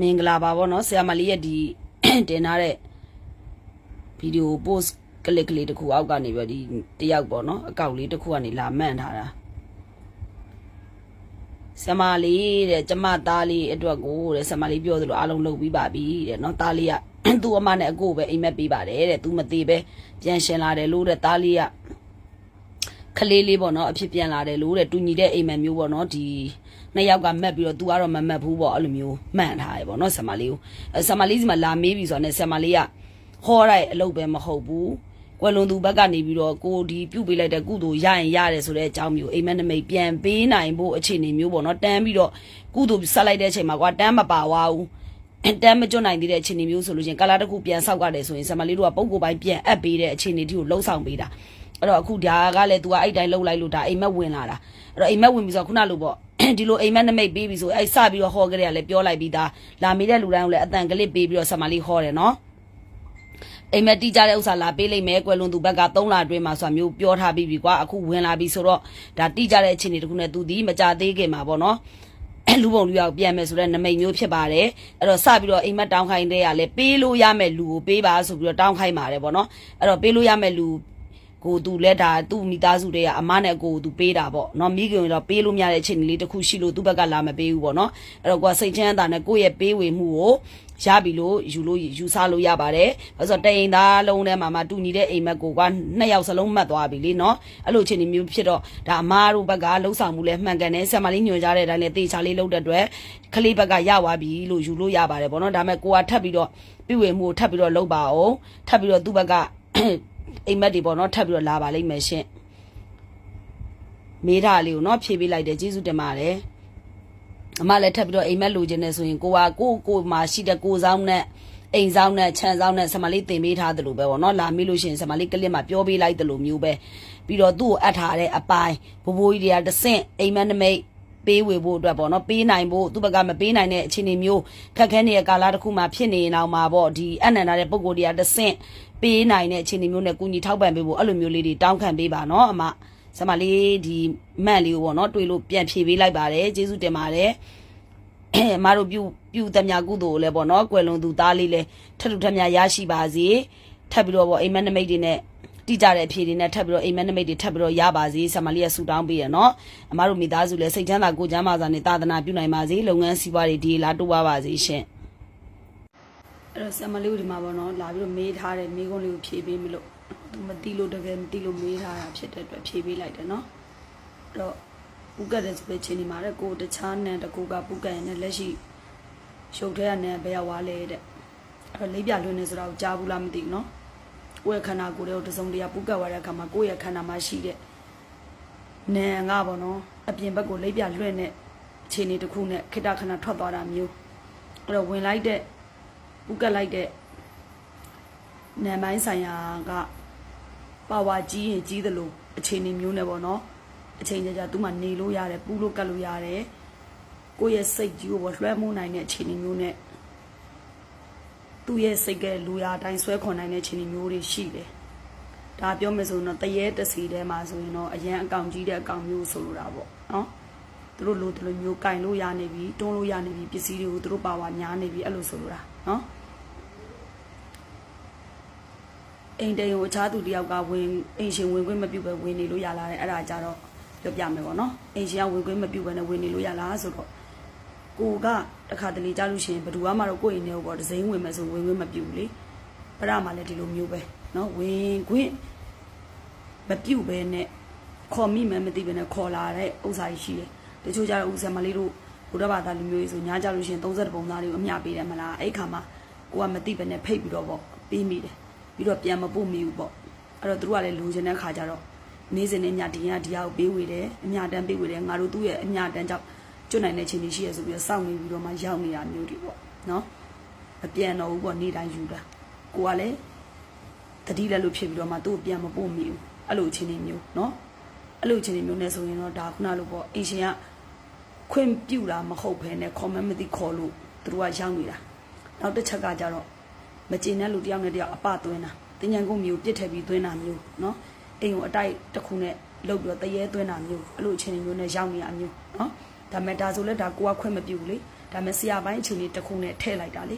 မင်္ဂလာပါဗောနော်ဆရာမလေးရဲ့ဒီတင်ထားတဲ့ဗီဒီယို post ကလစ်ကလေးတစ်ခုအောက်ကနေပြီးတော့ဒီတယောက်ပေါ့နော်အကောက်လေးတစ်ခုကနေလာမှန်ထားတာဆရာမလေးတဲ့ကျမသားလေးအတွက်ကိုတဲ့ဆရာမလေးပြောသလိုအားလုံးလုပ်ပြီးပါပြီတဲ့နော်သားလေးကသူ့အမနဲ့အကိုပဲအိမ်မက်ပေးပါတယ်တဲ့သူမသေးပဲပြန်ရှင်လာတယ်လို့တဲ့သားလေးက ခလေးလေးပေါ့နော်အဖြစ်ပြန်လာတယ်လို့တဲ့တူညီတဲ့အိမ်မက်မျိုးပေါ့နော်ဒီနှစ်ယောက်ကမက်ပြီးတော့ तू ကတော့မမက်ဘူးပေါ့အဲ့လိုမျိုးမှန်ထားရပေါ့နော်ဆမလေးကိုအဲဆမလေးစီမှာလာမေးပြီဆိုတော့ねဆမလေးကဟောရိုက်အလုပ်ပဲမဟုတ်ဘူးကွယ်လွန်သူဘက်ကနေပြီးတော့ကိုဒီပြုတ်ပေးလိုက်တဲ့ကုသိုလ်ရရင်ရတယ်ဆိုတဲ့အကြောင်းမျိုးအိမ်မက်နမိတ်ပြန်ပေးနိုင်ဖို့အခြေအနေမျိုးပေါ့နော်တန်းပြီးတော့ကုသိုလ်ဆက်လိုက်တဲ့အချိန်မှာကွာတန်းမပါဝါဘူးတမ်းမကျွတ်နိုင်သေးတဲ့အခြေအနေမျိုးဆိုလို့ချင်းကာလာတစ်ခုပြန်ဆောက်ရတယ်ဆိုရင်ဆမလေးတို့ကပုံကိုယ်ပိုင်းပြန်အပ်ပေးတဲ့အခြေအနေတိကိုလှုပ်ဆောင်ပေးတာ အဲ့တော့အခုဒါကလည်း तू ကအဲ့တိုင်းလှုပ်လိုက်လို့ဒါအိမ်မက်ဝင်လာတာအဲ့တော့အိမ်မက်ဝင်ပြီဆိုတော့ခုနလိုပေါ့ဒီလိုအိမ်မက်နမိတ်ပေးပြီဆိုအဲ့စပြီးတော့ဟောကြရလဲပြောလိုက်ပြီးသားလာမေးတဲ့လူတိုင်းကိုလည်းအတန်ကလစ်ပေးပြီးတော့ဆမလေးဟောတယ်နော်အိမ်မက်တီးကြတဲ့ဥစ္စာလာပေးလိုက်မယ်ကွယ်လွန်သူဘက်က3လအတွင်းမှာဆိုတာမျိုးပြောထားပြီးပြီကွာအခုဝင်လာပြီဆိုတော့ဒါတီးကြတဲ့အခြေအနေတခုနဲ့သူဒီမကြသေးခင်မှာပေါ့နော်လူပုံလူရောက်ပြန်မယ်ဆိုတော့နမိတ်မျိုးဖြစ်ပါတယ်အဲ့တော့စပြီးတော့အိမ်မက်တောင်းခိုင်းတဲ့ရလဲပေးလို့ရမယ်လူကိုပေးပါဆိုပြီးတော့တောင်းခိုင်းပါတယ်ပေါ့နော်အဲ့တော့ပေးလို့ရမယ်လူ ကိုသူလဲဒါသူ့မိသားစုတွေကအမနဲ့ကိုသူပေးတာပေါ့နော်မိခင်တော့ပေးလို့မရတဲ့အခြေအနေလေးတစ်ခုရှိလို့သူ့ဘက်ကလာမပေးဘူးပေါ့နော်အဲ့တော့ကိုကစိတ်ချမ်းသာနဲ့ကိုယ့်ရဲ့ပေးဝေမှုကိုရပြီလို့ယူလို့ယူဆလို့ရပါတယ်။အဲဆိုတရင်သားလုံးထဲမှာမှတူညီတဲ့အိမ်မက်ကိုကနှစ်ယောက်စလုံးမှတ်သွားပြီလေနော်။အဲ့လိုအခြေအနေမျိုးဖြစ်တော့ဒါအမားတို့ဘက်ကလှုပ်ဆောင်မှုလဲမှန်ကန်တယ်။ဆံမလေးညွှန်ကြားတဲ့အတိုင်းလဲတေချာလေးလှုပ်တဲ့အတွက်ခလေးဘက်ကရသွားပြီလို့ယူလို့ရပါတယ်ပေါ့နော်။ဒါပေမဲ့ကိုကထပ်ပြီးတော့ပြည့်ဝမှုကိုထပ်ပြီးတော့လှုပ်ပါအောင်။ထပ်ပြီးတော့သူ့ဘက်က အိမ်မက်တွေပေါ့နော်ထပ်ပြီးတော့လာပါလိမ့်မယ်ရှင်။မေးထားလေးကိုနော်ဖြေပေးလိုက်တယ်ကျေးဇူးတင်ပါတယ်။အမလည်းထပ်ပြီးတော့အိမ်မက်လိုချင်နေဆိုရင်ကိုကကိုကိုမှာရှိတဲ့ကိုဆောင်နဲ့အိမ်ဆောင်နဲ့ခြံဆောင်နဲ့ဆမလေးတင်ပေးထားသလိုပဲပေါ့နော်လာမေးလို့ရှိရင်ဆမလေးကလစ်မှာပြောပေးလိုက်သလိုမျိုးပဲပြီးတော့သူ့ကိုအပ်ထားတဲ့အပိုင်းဘိုးဘိုးကြီးတွေကတဆင့်အိမ်မက်နမိတ် ပေးဝေဖို့အတွက်ပေါ့နော်ပေးနိုင်ဖို့သူ့ဘက်ကမပေးနိုင်တဲ့အခြေအနေမျိုးခက်ခဲနေတဲ့ကာလတစ်ခုမှဖြစ်နေအောင်မှာပေါ့ဒီအနန္တတဲ့ပုံကိုယ်တွေကတဆင့်ပေးနိုင်တဲ့အခြေအနေမျိုးနဲ့ကုညီထောက်ပံ့ပေးဖို့အဲ့လိုမျိုးလေးတွေတောင်းခံပေးပါနော်အမဆမလေးဒီမန့်လေးကိုပေါ့နော်တွေ့လို့ပြန်ဖြေပေးလိုက်ပါတယ်ကျေးဇူးတင်ပါတယ်အမတို့ပြုပြုတမကုသိုလ်ကိုလည်းပေါ့နော်ကွယ်လွန်သူသားလေးလည်းထပ်ထူထပ်မြရရှိပါစေထပ်ပြီးတော့ပေါ့အိမ်မက်နမိတ်တွေနဲ့ တိကြတဲ့အဖြေတွေနဲ့ထပ်ပြီးတော့အိမ်မက်နမိတ်တွေထပ်ပြီးတော့ရပါစေဆမလေးကဆူတောင်းပေးရနော်အမတို့မိသားစုလည်းစိတ်ချမ်းသာကိုယ်ချမ်းသာစွာနဲ့သာသနာပြုနိုင်ပါစေလုပ်ငန်းစီးပွားတွေဒီလာတိုးပါပါစေရှင်အဲ့တော့ဆမလေးကိုဒီမှာပေါ့နော်လာပြီးတော့မေးထားတဲ့မိကုန်းလေးကိုဖြေပေးမလို့သူမတိလို့တကယ်မတိလို့မေးထားတာဖြစ်တဲ့အတွက်ဖြေပေးလိုက်တယ်နော်အဲ့တော့ပူကတ်တယ်ဆိုတဲ့ချိန်ဒီမှာတဲ့ကိုတခြားနံတကူကပူကတ်ရင်လည်းလက်ရှိရှုပ်ထဲကနေဘယ်ရောက်သွားလဲတဲ့အဲ့တော့လေးပြလွင်နေဆိုတာကိုကြားဘူးလားမသိဘူးနော် ကိုယ့်ရဲ့ခန္ဓာကိုယ်တွေကိုတစုံတရာပူကတ်သွားတဲ့အခါမှာကိုယ့်ရဲ့ခန္ဓာမှာရှိတဲ့နံကပေါ့နော်အပြင်ဘက်ကိုလေးပြလွင်တဲ့အခြေအနေတစ်ခုနဲ့ခိတ္တခဏထွက်သွားတာမျိုးအဲ့တော့ဝင်လိုက်တဲ့ပူကတ်လိုက်တဲ့နံပိုင်းဆိုင်ရာကပါဝါကြီးရင်ကြီးသလိုအခြေအနေမျိုးနဲ့ပေါ့နော်အချိန်ကြာကြာသူမှနေလို့ရတယ်ပူလို့ကတ်လို့ရတယ်ကိုယ့်ရဲ့စိတ်ကြီးကိုလွှဲမိုးနိုင်တဲ့အခြေအနေမျိုးနဲ့ သူ့ရဲ့စိတ်ကလူရအတိုင်းဆွဲခွန်နိုင်တဲ့အခြေအနေမျိုးတွေရှိတယ်ဒါပြောမယ်ဆိုရင်တော့တရေတစီထဲမှာဆိုရင်တော့အရန်အကောင်ကြီးတဲ့အကောင်မျိုးဆိုလိုတာပေါ့နော်သူတို့လိုတလိုမျိုးကင်လို့ရနေပြီတွန်းလို့ရနေပြီပစ္စည်းတွေကိုသူတို့ပါဝါညားနေပြီအဲ့လိုဆိုလိုတာနော်အိမ်တိန်ကိုအခြားသူတယောက်ကဝင်အိမ်ရှင်ဝင်ခွင့်မပြုဘဲဝင်နေလို့ရလာတယ်အဲ့ဒါကြတော့ပြောပြမယ်ပေါ့နော်အိမ်ရှင်ကဝင်ခွင့်မပြုဘဲနဲ့ဝင်နေလို့ရလားဆိုတော့ ကိုကတခါတလေကြားလို့ရှိရင်ဘယ်သူမှတော့ကိုယ့်အိမ်ထဲကိုပေါ့ဒဇိန်ဝင်မယ်ဆိုဝင်ခွင့်မပြုဘူးလေပရမှာလည်းဒီလိုမျိုးပဲနော်ဝင်ခွင့်မပြုဘဲနဲ့ခေါ်မိမှမသိဘဲနဲ့ခေါ်လာတဲ့ဥစ္စာကြီးရှိတယ်တချို့ကျတော့ဦးဆံမလေးတို့ဘုရားဘာသာလူမျိုးကြီးဆိုညားကြလို့ရှိရင်30ပုံသားတွေကိုအမျှပေးတယ်မလားအဲ့ခါမှာကိုကမသိဘဲနဲ့ဖိတ်ပြီးတော့ပေါ့ပေးမိတယ်ပြီးတော့ပြန်မပို့မိဘူးပေါ့အဲ့တော့သူတို့ကလည်းလူချင်တဲ့ခါကျတော့နေ့စဉ်နဲ့ညဒီကဒီဟာကိုပေးဝေတယ်အမြတမ်းပေးဝေတယ်ငါတို့သူ့ရဲ့အမြတမ်းကြောင့် ကျွတ်နိုင်တဲ့ချိန်ကြီးရှိရဆိုပြီးတော့စောင့်နေပြီးတော့မှရောက်နေတာမျိုးတွေပေါ့နော်အပြန်တော့ဘူးပေါ့နေ့တိုင်းယူတာကိုကလည်းတတိလက်လို့ဖြစ်ပြီးတော့မှသူ့ကိုပြန်မပို့မိဘူးအဲ့လိုချင်းနေမျိုးနော်အဲ့လိုချင်းနေမျိုးနဲ့ဆိုရင်တော့ဒါခုနလိုပေါ့အင်ရှင်ကခွင့်ပြုတာမဟုတ်ဘဲနဲ့ခေါ်မမသိခေါ်လို့သူတို့ကရောက်နေတာနောက်တစ်ချက်ကကြတော့မကျင်တဲ့လူတယောက်နဲ့တယောက်အပသွင်းတာတင်ညာကုန်မျိုးပြစ်ထည့်ပြီးသွင်းတာမျိုးနော်အိမ်ကိုအတိုက်တစ်ခုနဲ့လှုပ်ပြီးတော့တရေသွင်းတာမျိုးအဲ့လိုအခြေအနေမျိုးနဲ့ရောက်နေတာမျိုးနော် ဒါမဲ့ဒါဆိုလဲဒါကိုကခွင့်မပြုဘူးလေဒါပေမဲ့ဆရာပိုင်းအချိန်လေးတစ်ခုနဲ့ထည့်လိုက်တာလေ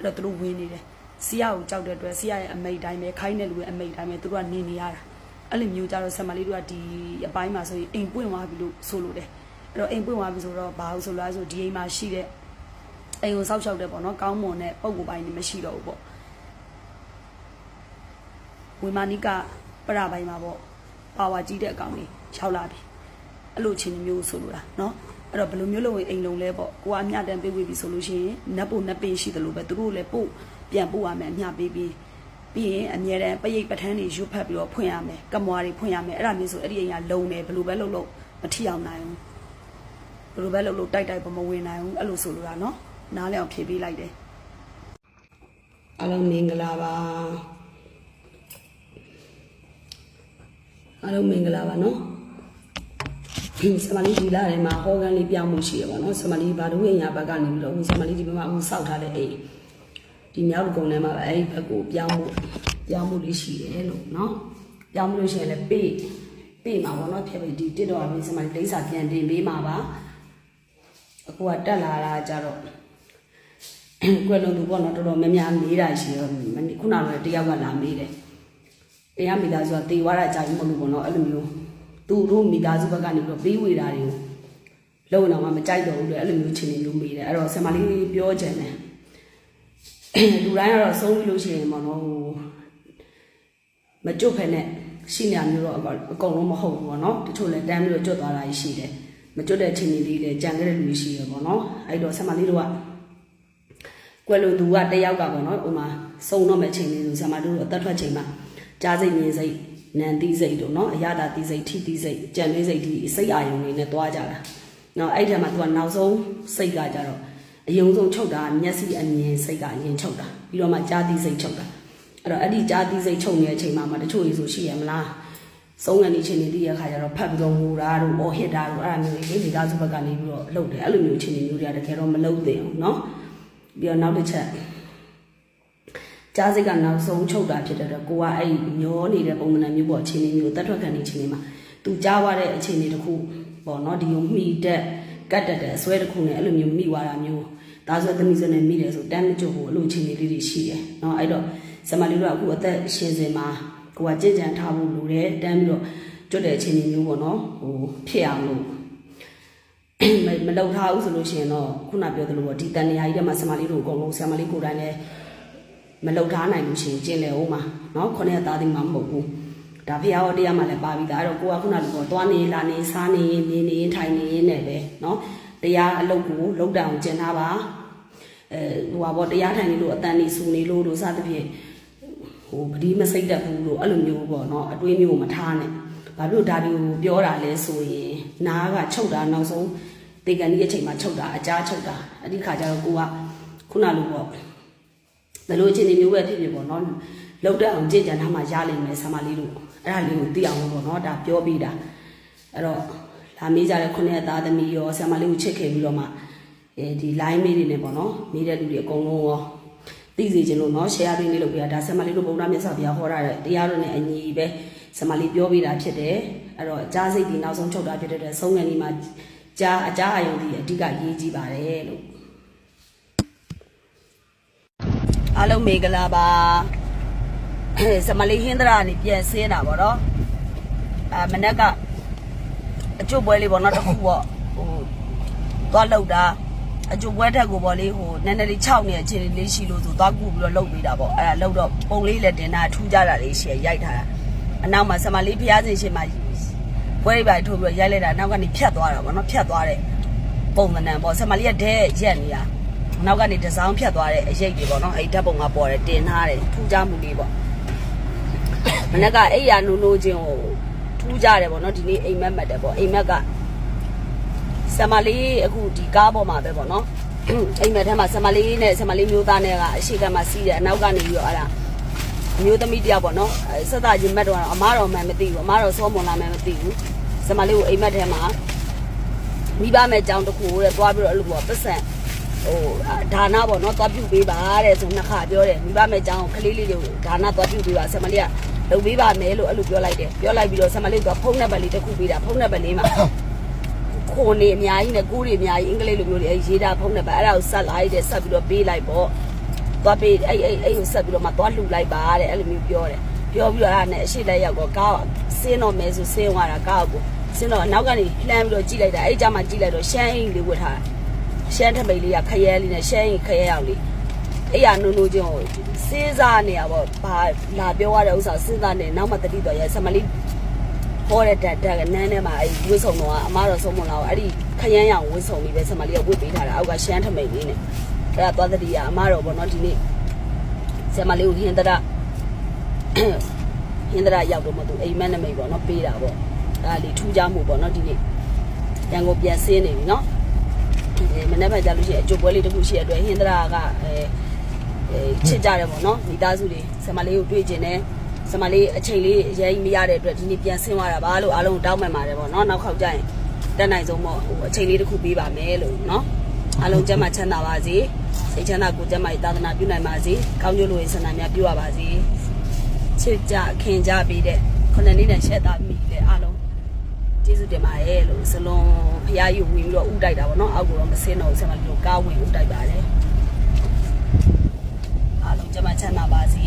အဲ့တော့သူတို့ဝင်နေတယ်ဆရာကိုကြောက်တဲ့အတွက်ဆရာရဲ့အမိတ်တိုင်းပဲခိုင်းတဲ့လူရဲ့အမိတ်တိုင်းပဲသူတို့ကနေနေရတာအဲ့လိုမျိုးကြတော့ဆမလေးတို့ကဒီအပိုင်းမှာဆိုရင်အိမ်ပွင့်သွားပြီလို့ဆိုလို့တယ်အဲ့တော့အိမ်ပွင့်သွားပြီဆိုတော့ဘာလို့ဆိုလဲဆိုဒီအိမ်မှာရှိတဲ့အိမ်ကိုစောက်ရှောက်တဲ့ပေါ့နော်ကောင်းမွန်တဲ့ပုံကိုယ်ပိုင်းနေမရှိတော့ဘူးပေါ့ဝေမာနိကပရပိုင်းမှာပေါ့ပါဝါကြီးတဲ့အကောင်လေးရောက်လာပြီအဲ့လိုချင်းမျိုးဆိုလို့လားနော် အဲ့တော့ဘယ်လိုမျိုးလုပ်ရင်အိမ်လုံးလဲပေါ့ကိုကအမျှတန်းပေးဝေပြီဆိုလို့ရှိရင်နတ်ဖို့နတ်ပင်ရှိတယ်လို့ပဲသူတို့လည်းပို့ပြန်ပို့ရမယ်အမျှပေးပြီးပြီးရင်အမြဲတမ်းပရိတ်ပထန်းတွေရွတ်ဖက်ပြီးတော့ဖွင့်ရမယ်ကမွားတွေဖွင့်ရမယ်အဲ့ဒါမျိုးဆိုအဲ့ဒီအိမ်ကလုံတယ်ဘယ်လိုပဲလုပ်လို့မထီအောင်နိုင်ဘူးဘယ်လိုပဲလုပ်လို့တိုက်တိုက်ပမဝင်နိုင်ဘူးအဲ့လိုဆိုလို့ရနော်နားလည်အောင်ဖြေပေးလိုက်တယ်အားလုံးမင်္ဂလာပါအားလုံးမင်္ဂလာပါနော် ဆမလီဒီလာထဲမှာဟောကန်လေးပြောင်းမှုရှိရပါတော့ဆမလီဘာလို့အညာဘက်ကနေပြီးတော့ဆမလီဒီဘက်မှာအခုစောက်ထားတဲ့အိမ်ဒီမြောက်ကုန်းထဲမှာပဲအဲ့ဒီဘက်ကိုပြောင်းမှုပြောင်းမှုလေးရှိတယ်လို့နော်ပြောင်းမှုလို့ရှိရင်လည်းပေးပေးမှာပေါ့နော်ဖြစ်ပြီးဒီတစ်တော်အပြင်ဆမလီဒိဋ္ဌာပြန်တင်ပေးမှာပါအခုကတက်လာတာကြတော့ကွယ်လုံးသူပေါ့နော်တော်တော်များများမေးတာရှိရောခုနကတယောက်ကလာမေးတယ်တရားမိသားစုကတေဝါရကြာပြီမဟုတ်ဘူးပေါ့နော်အဲ့လိုမျိုး သူတို့မိသားစုဘက်ကနေပြီးတော့ပေးဝေတာတွေကိုလုံအောင်မှမကြိုက်တော့ဘူးလေအဲ့လိုမျိုးချင်းနေလို့မေးတယ်အဲ့တော့ဆင်မလေးပြောချင်တယ်လူတိုင်းကတော့ဆုံးပြီးလို့ရှိရင်ပေါ့နော်ဟိုမကြွဖက်နဲ့ရှိနေမျိုးတော့အကုန်လုံးမဟုတ်ဘူးပေါ့နော်တချို့လည်းတန်းပြီးတော့ကြွသွားတာရှိတယ်မကြွတဲ့ချင်းနေလေးလည်းကြံခဲ့တဲ့လူရှိရပေါ့နော်အဲ့တော့ဆင်မလေးတို့ကကွယ်လွန်သူကတယောက်ကပေါ့နော်ဟိုမှာစုံတော့မဲ့ချင်းလေးဆိုဆင်မတို့အသက်ထွက်ချိန်မှာကြားစိတ်မြင်စိတ် နန်တိစိတ်တို့เนาะအရသာတိစိတ်ထိတိစိတ်ကြံလေးစိတ်ဒီစိတ်အာယုံတွေနဲ့တွားကြတာเนาะအဲ့ထဲမှာသူကနောက်ဆုံးစိတ်ကကြတော့အယုံဆုံးချုပ်တာမျက်စိအမြင်စိတ်ကအရင်ချုပ်တာပြီးတော့မှကြားတိစိတ်ချုပ်တာအဲ့တော့အဲ့ဒီကြားတိစိတ်ချုပ်နေတဲ့အချိန်မှာမှတချို့ရေဆိုရှိရမလားဆုံးကနေချင်းနေတည်းရခါကျတော့ဖတ်ပြီးတော့ငိုတာတို့အော်ဟစ်တာတို့အဲ့ဒါမျိုးလေးဒီသားစုဘက်ကနေပြီးတော့လှုပ်တယ်အဲ့လိုမျိုးချင်းနေမျိုးတွေကတကယ်တော့မလှုပ်သင့်ဘူးเนาะပြီးတော့နောက်တစ်ချက် ကြားစိတ်ကနောက်ဆုံးချုပ်တာဖြစ်တဲ့အတွက်ကိုကအဲ့ညောနေတဲ့ပုံမှန်မျိုးပေါ့အခြေအနေမျိုးတတ်ထွက်ခံနေခြင်းနေမှာသူကြားွားတဲ့အခြေအနေတစ်ခုပေါ့နော်ဒီလိုမှီတက်ကတ်တက်တဲ့အစွဲတစ်ခုနဲ့အဲ့လိုမျိုးမိွားတာမျိုးဒါဆိုသမီးစနဲ့မိတယ်ဆိုတမ်းမကြုံဘူးအဲ့လိုအခြေအနေလေးတွေရှိတယ်နော်အဲ့တော့ဆမလေးတို့ကအခုအသက်ရှင်စင်မှာကိုကကြင်ကြံထားဖို့လိုတယ်တမ်းပြီးတော့ကြွတဲ့အခြေအနေမျိုးပေါ့နော်ဟိုဖြစ်အောင်လို့မလုံထားဘူးဆိုလို့ရှိရင်တော့ခုနပြောသလိုပေါ့ဒီတန်နေရာကြီးထဲမှာဆမလေးတို့အကုန်လုံးဆမလေးကိုယ်တိုင်လည်း မလှုပ်ထားနိုင်လို့ရှိရင်ကျင်လေဦးမှာနော်ခုနှစ်သားသိမှမဟုတ်ဘူးဒါဖရာရောတရားမှလည်းပါပြီးသားအဲ့တော့ကိုကခုနကလိုသွားနေလာနေစားနေနေနေထိုင်နေရင်းနဲ့ပဲနော်တရားအလုပ်ကိုလုပ်တောင်ကျင်ထားပါအဲဟိုပါဘောတရားထိုင်နေလို့အတန်နေစူနေလို့လို့စသဖြင့်ဟိုပတိမစိတ်တတ်ဘူးလို့အဲ့လိုမျိုးပေါ့နော်အတွေးမျိုးမထားနဲ့ဘာလို့ဒါတွေကိုပြောတာလဲဆိုရင်နားကချုပ်တာနောက်ဆုံးတေကန်ကြီးအချိန်မှာချုပ်တာအကြားချုပ်တာအဲ့ဒီခါကျတော့ကိုကခုနလိုပေါ့ ဘယ်လိုအခြေအနေမျိုးပဲဖြစ်ဖြစ်ပေါ့နော်လောက်တဲ့အောင်ကြင်ကြံထားမှရလိမ့်မယ်ဆာမလေးတို့အဲ့ဒါလေးကိုသိအောင်လို့ပေါ့နော်ဒါပြောပြီးတာအဲ့တော့လာမေးကြတဲ့ခုနှစ်သားသမီးရောဆာမလေးကိုချစ်ခဲ့ပြီးတော့မှအဲဒီ line မေးတွေနဲ့ပေါ့နော်မေးတဲ့လူတွေအကုန်လုံးရောသိစေချင်လို့နော် share လေးလေးလုပ်ပြတာဒါဆာမလေးတို့ဗုဒ္ဓမြတ်စွာဘုရားဟောတာတဲ့တရားတော်နဲ့အညီပဲဆာမလေးပြောပြီးတာဖြစ်တယ်အဲ့တော့ကြားစိတ်ဒီနောက်ဆုံးချုပ်တာဖြစ်တဲ့ဆုံးငံဒီမှာကြားအကြားအယုံဒီအဓိကရေးကြည့်ပါတယ်လို့ အားလုံးမင်္ဂလာပါစမလေးဟင်းဒရာနေပြန်ဆင်းတာပေါ့နော်အာမနက်ကအကျုပ်ပွဲလေးပေါ့နော်တစ်ခုပေါ့ဟိုသွားလောက်တာအကျုပ်ပွဲထက်ကိုပေါ့လေဟိုနည်းနည်းလေး6နေအခြေအနေလေးရှိလို့ဆိုသွားကူပြီးတော့လှုပ်ပေးတာပေါ့အဲ့ဒါလှုပ်တော့ပုံလေးလည်းတင်တာထူးကြတာလေးရှယ်ရိုက်ထားတာအနောက်မှာစမလေးဖျားစင်ရှင်မှာပွဲလေးပါထိုးပြီးတော့ရိုက်လိုက်တာနောက်ကနေဖြတ်သွားတာပေါ့နော်ဖြတ်သွားတဲ့ပုံစံနဲ့ပေါ့စမလေးကဒဲရက်နေတာ နောက်ကနေဒီဇိုင်းဖြတ်သွားတဲ့အရေးတွေပေါ့နော်အဲ့ဓာတ်ပုံကပေါ်တယ်တင်ထားတယ်ထူးခြားမှုလေးပေါ့မနေ့ကအဲ့ရနိုးနိုးချင်းကိုထူးကြတယ်ပေါ့နော်ဒီနေ့အိမ်မက်မက်တယ်ပေါ့အိမ်မက်ကဆမလေးအခုဒီကားပေါ်မှာပဲပေါ့နော်အိမ်မက်ထဲမှာဆမလေးနဲ့ဆမလေးမျိုးသားနဲ့ကအရှိကမှာစီးတယ်အနောက်ကနေပြီးတော့အဲ့ဒါမျိုးသမီးတယောက်ပေါ့နော်ဆက်သားချင်းမက်တော့အမားတော်မှန်မသိဘူးအမားတော်စောမွန်လာမှန်မသိဘူးဆမလေးကိုအိမ်မက်ထဲမှာမိဘမဲ့ကြောင်တစ်ခုတဲ့သွားပြီးတော့အဲ့လိုပေါ့ပတ်စံ ဟိုဒါနပေါ့နော်သွားပြုတ်ပေးပါတဲ့ဆိုနှစ်ခါပြောတယ်မိဘမဲ့ကျောင်းကလေးလေးတွေကိုဒါနသွားပြုတ်ပေးပါဆမလေးကလုပ်ပေးပါမယ်လို့အဲ့လိုပြောလိုက်တယ်ပြောလိုက်ပြီးတော့ဆမလေးကဖုန်းနံပါတ်လေးတစ်ခုပေးတာဖုန်းနံပါတ်လေးမှာခွန်နေအများကြီးနဲ့ကိုးတွေအများကြီးအင်္ဂလိပ်လိုမျိုးတွေအဲရေးတာဖုံးနေပါအဲ့ဒါကိုဆက်လိုက်တဲ့ဆက်ပြီးတော့ပေးလိုက်ပေါ့သွားပေးအဲ့အဲ့အဲ့ကိုဆက်ပြီးတော့မှသွားလှူလိုက်ပါတဲ့အဲ့လိုမျိုးပြောတယ်ပြောပြီးတော့အဲ့ဒါနဲ့အရှိလက်ရောက်တော့ကားဆင်းတော့မဲဆိုဆင်းသွားတာကားကိုဆင်းတော့နောက်ကနေလှမ်းပြီးတော့ကြည့်လိုက်တာအဲ့ကြမှာကြည့်လိုက်တော့ရှမ်းအိမ်လေးဝတ်ထားတာ ရှမ်းထမိတ်လေးကခရဲလေးနဲ့ရှမ်းအိမ်ခရဲရောက်လေးအဲ့ရနုံနုံချင်းကိုစဉ်းစားနေရပေါ့ဘာလာပြောရတဲ့ဥစ္စာစဉ်းစားနေနောက်မှတတိတော်ရဲဆမလေးဟောတဲ့တက်တက်ကနန်းထဲမှာအဲ့ဝစ်ဆုံတော့အမတော်ဆုံးမလားအဲ့ဒီခရမ်းရောင်ဝစ်ဆုံလေးပဲဆမလေးကဝစ်ပေးထားတာအောက်ကရှမ်းထမိန်လေးနဲ့အဲ့ဒါသွားတတိယအမတော်ပေါ့နော်ဒီနေ့ဆမလေးကိုဟင်းတရဟင်းတရရောက်တော့မသူအိမ်မက်နမိတ်ပေါ့နော်ပေးတာပေါ့ဒါလေးထူးခြားမှုပေါ့နော်ဒီနေ့ရန်ကုန်ပြန်ဆင်းနေပြီနော် အဲမနေ့ကကြာလို့ရှိရင်အကျိုးပွဲလေးတစ်ခုရှိရတဲ့အတွက်ဟင်းတရကအဲအဲချစ်ကြတယ်ပေါ့နော်မိသားစုတွေဆမလေးကိုတွေ့ကျင်တယ်စမလေးအချိန်လေးအရင်မရတဲ့အတွက်ဒီနေ့ပြန်ဆင်းသွားတာပါလို့အားလုံးတောင်းပန်ပါတယ်ပေါ့နော်နောက်ခေါက်ကျရင်တက်နိုင်ဆုံးပေါ့ဟိုအချိန်လေးတစ်ခုပေးပါမယ်လို့နော်အားလုံးကျမ်းမာချမ်းသာပါစေစိတ်ချမ်းသာကိုယ်ကျမ်းမာရေးသာသနာပြုနိုင်ပါစေကောင်းကျိုးလိုရေးဆန္ဒများပြုရပါစေချစ်ကြခင်ကြပေးတဲ့ခုနှစ်နှစ်နဲ့ရှက်သားမိတဲ့အားလုံး ကျေးဇူးတင်ပါတယ်လို့စလုံးဖရားယူဝင်ပြီးတော့ဥတိုက်တာပေါ့နော်အောက်ကတော့မစင်းတော့ဆမလေးတို့ကားဝင်ဥတိုက်ပါတယ်အားလုံးကျမ်းမာချမ်းသာပါစေ